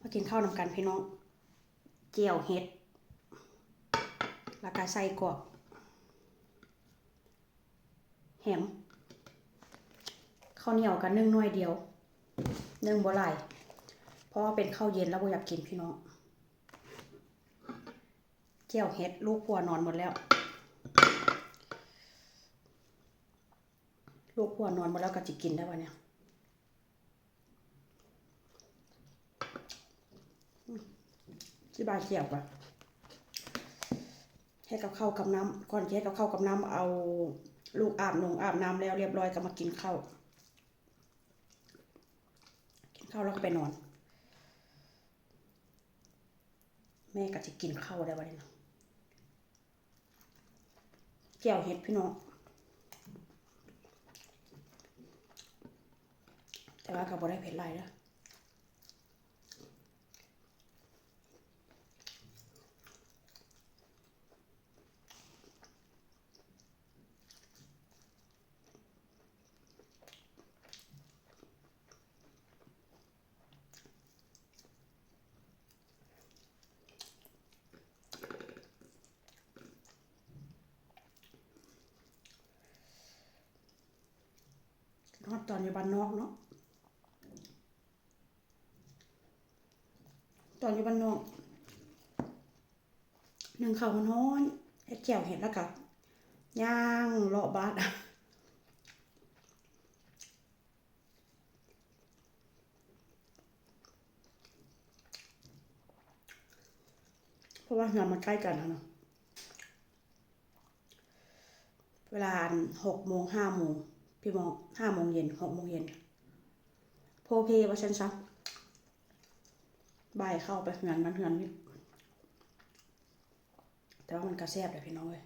มากินข้าวนำกันพี่น้อง เจียวเห็ด แล้วก็ใส่กรอกแหมข้าวเหนียวกันนึ่งน่วยเดียว นึ่งบ่หลายเพราะว่าเป็นข้าวเย็นแล้วบ่อยากกินพี่น้อง เจียวเห็ดลูกพัวนอนหมดแล้ว ลูกพัวนอนหมดแล้วก็จะกินได้ปะเนี่ย ที่บาเกี่ยวปะให้กับข้าวกับน้ำก่อนจะให้กับข้าวกับน้ำเอาลูกอาบนงอาบน้ำแล้วเรียบร้อยก็มากินข้าวกินข้าวแล้วก็ไปนอน แม่ก็จะกินข้าวได้วันนี้นะเกี่ยวเห็ดพี่น้องแต่ว่าก็บ่ได้เผ็ดไรแล้ว นอน ตอนอยู่บ้านนอกเนาะตอนอยู่บ้านนอกหนึ่งเขาวน้อยเฮ็ดแจ่วเห็ดแล้วกับย่างเลาะบาดเพราะว่างานมันใกล้กันนะเนาะเวลาหกโมงห้าโมง พี่มองห้าโมงเย็นหกโมงเย็นโพเพว่าฉันซะบ่ายเข้าไปงานมันเงินนี่แต่ว่ามันกระแซบเลยพี่น้องเลย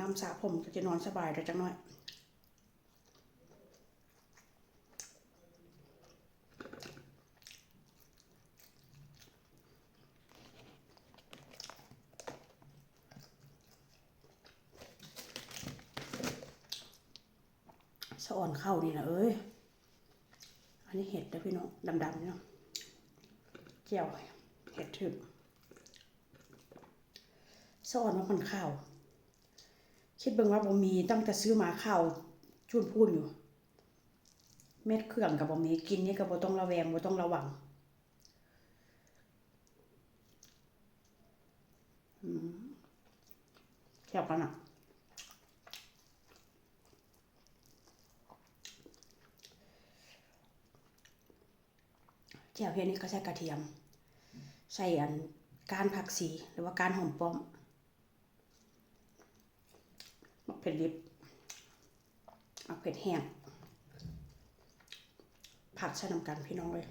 น้ำสระผมก็จะนอนสบายได้จังหน่อยสะอ่อนเข้านี่นะเอ้ย อันนี้เห็ดนะพี่น้องดำๆเนาะเจียวเห็ดถึกสะอ่อนมาคนข้าว คิดเบิ่งว่าบ่มีตั้งแต่ซื้อมาข้าวจุนพูนอยู่ เม็ดเครื่องกับบ่มีกินนี่ก็บ่ต้องระแวงบ่ต้องระวังอืมแซ่บกันอะแจ่วเฮ็ดนี่ก็ใส่กระเทียม ใส่อันก้านผักสีหรือว่าก้านหอมป้อม มะเผ็ดลิบมะเผ็ดแห้งผักใส่น้ำกันพี่น้องเลย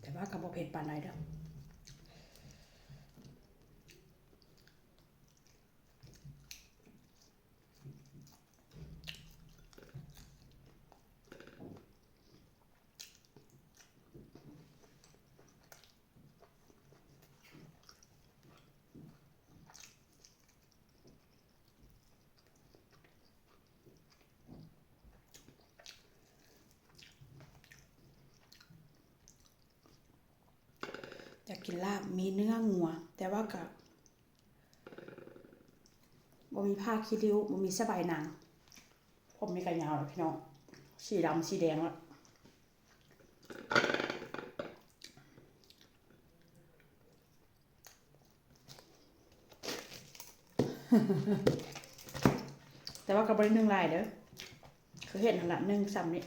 แต่ว่ากับบ่เผ็ดปานใดเด้อ อยากกินลาบมีเนื้องัว แต่ว่ากับบ่มีผ้าคีริ้วบ่มีสบายนังผมมีกระยาวแล้วพี่น้องสีดำสีแดงแล้วแต่ว่ากับบริหนึ่งลายเด้อคือเห็นขนาดหนึ่งซ้ำนี่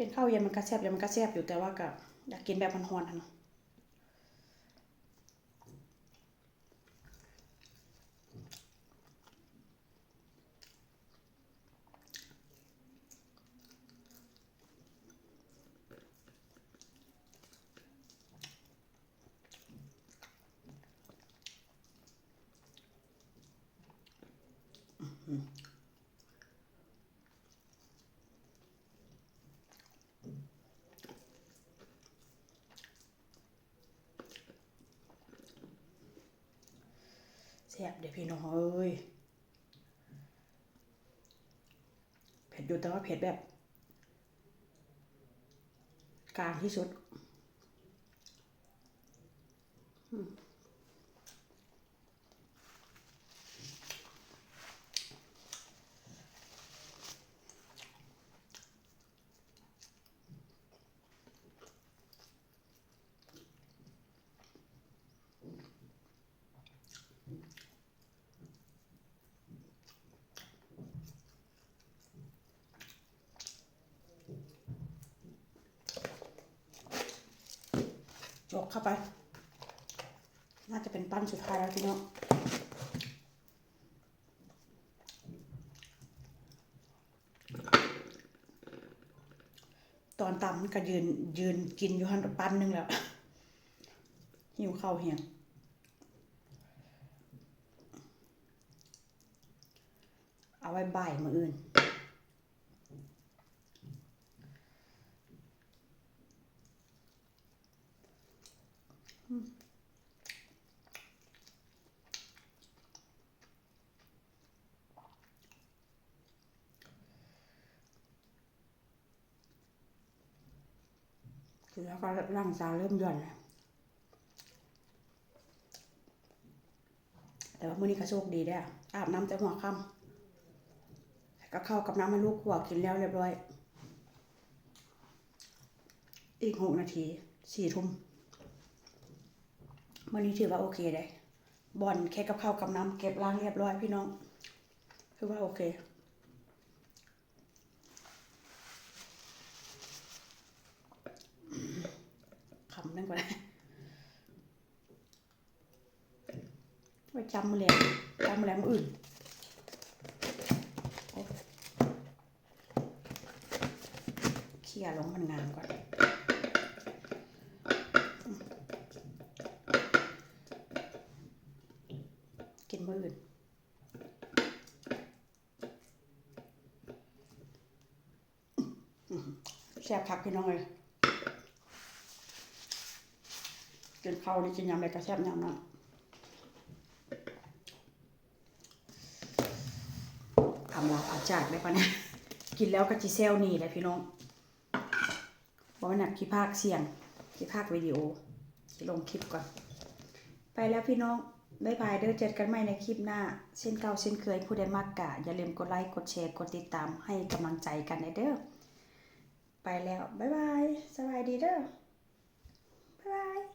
เป็นข้าวเย็นมันก็แซ่บเย็นมันก็แซ่บอยู่แต่ว่าก็อยากกินแบบมันฮอนเนาะ嗯。Mm. ซ่บเดี๋ยวพี่น้องเอ้ยเผ็ดอยู่แต่ว่าเผ็ดแบบ กลางที่สุด จกเข้าไป น่าจะเป็นปั้นสุดท้ายแล้วพี่น้องตอนตำก็ยืนยืนกินอยู่หันปั้นนึงแล้ว หิวข้าวเหียงเอาไว้บ่ายมืออื่น แล้วก็ร่างกายเริ่มหย่อนแล้วแต่ว่ามื้อนี้ก็โชคดีได้ออาบน้ำแต่หัวค่ำก็เข้ากับน้ำมันลูกหัวกินแล้วเรียบร้อย อีกหกนาทีสี่ทุ่ม วันนี้ถือว่าโอเคเลยบอลแค่กับข้าวกับน้ำเก็บล้างเรียบร้อยพี่น้องคือว่าโอเคคำนั่นก็ได้ไว้จำมือแรงจำมือแรงมืออื่นเขี่ยลงมันงามก่อนอืม กินอื่นแซ่บคักพี่น้องเลยกินข้าวนี่กินยำอะไรก็แซ่บยำนะทำลาอาจากได้ปะเนี่ยกินแล้วก็จีเซลนี่แหละพี่น้องบอกว่าหนักขี้ภาคเสียงขี้ภาควิดีโอลงคลิปก่อน ไปแล้วพี่น้อง บายบายเด้อเจอกันใหม่ในคลิปหน้า เช่นเก่าเช่นเคยผู้ใดมากกะ อย่าลืมกดไลค์กดแชร์กดติดตามให้กำลังใจกันนะเด้อไปแล้วบ๊ายบายสบายดีเด้อบ๊ายบาย